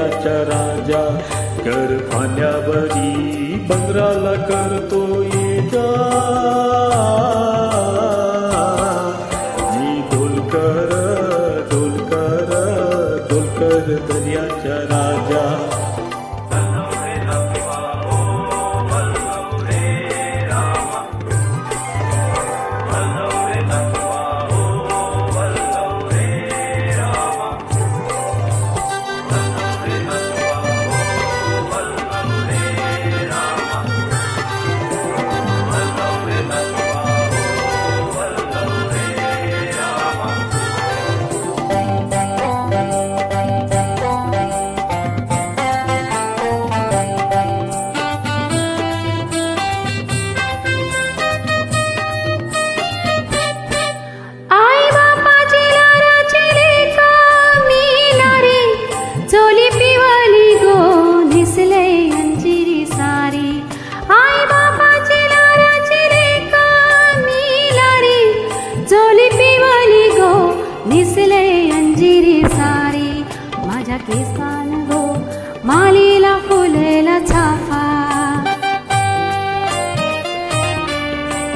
दर्याच्या राजा कर पाण्यावरी बंदराला करतो ये जा. मी डोलकर डोलकर डोलकर दर्याचा राजा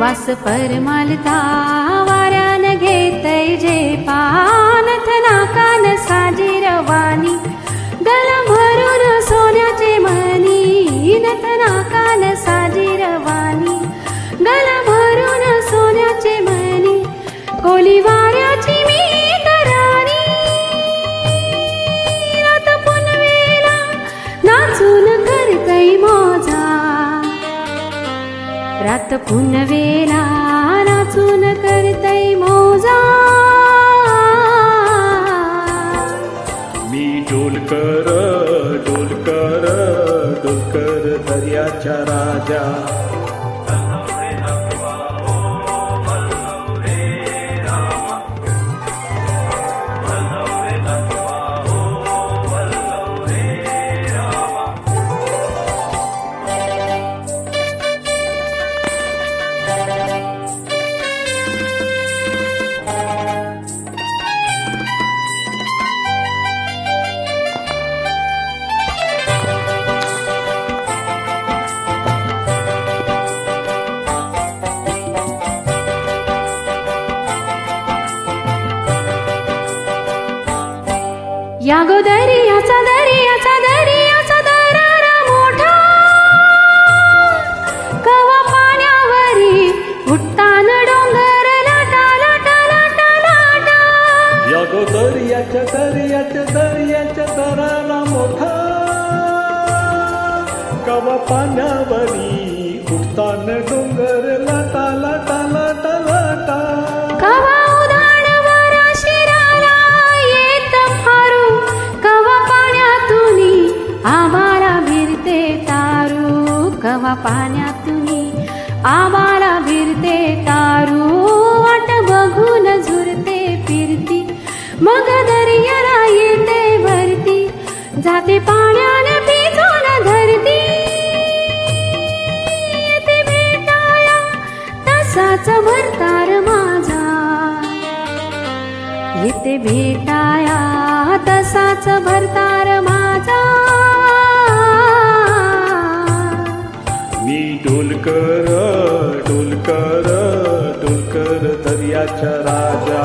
वास परमालता वाऱ्यान घेतय जे नाकान साजी रवानी जात पुनवेला नाचून करतय मोजा. मी डोलकर डोलकर डोलकर दर्याच्या राजा. या गो दर्याचा दर्याचा दर्याचा दरारा मोठा. कवा पाण्यावरी उठतान डोंगर लाटा लाटा लाटा लाटा. या गो दर्याच्या दर्याच्या दर्याच्या दराला मोठा. कवा पाण्यावरी उठतान कवा पाण्यातुनी आम्हाला भिरते तारू. वाट बघून झुरते फिरती. मग दर्याला येते भरती. जाते पाण्याने भिजून धरती. येते भेटाया तसाच भरतार माझा. येते भेटाया तसाच भरतार माझा डोलकर डोलकर डोलकर दर्याच्या राजा.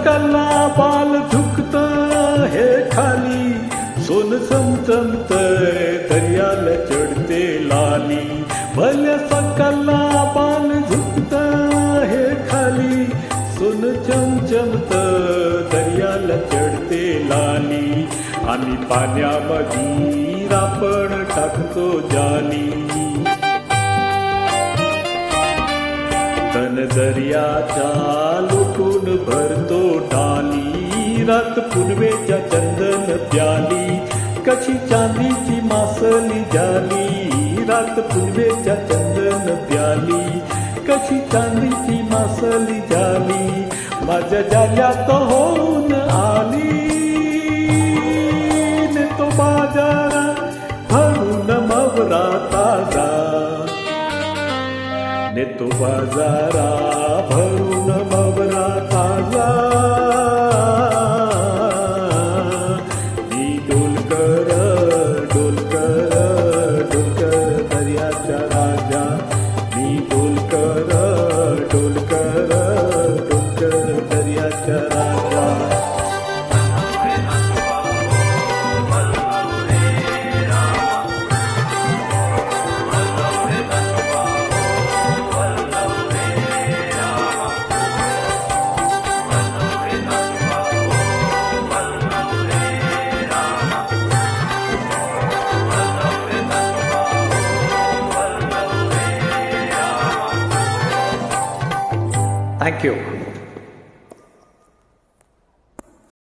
सकला बाल झुकत हे खाली। सोन चमचमत दर्याल चढते लाली। भल्या सकला बाल झुकत हे खाली। सोन चमचमत दर्याला चढते लाली। आम्ही पाण्यामध्ये रापण टाकतो जाली। दर्याच्या लुटून भरतो डाली पूर्वेच्या चंदन प्याली कशी चांदीची मासली झाली. रात पूर्वेच्या चंदन प्याली कशी चांदीची मासली झाली. माझ्या जाल्यात होऊन आली. तो बाजारा भरून मवरा ताजा नेतो बाजारा भरून मवरा ताजा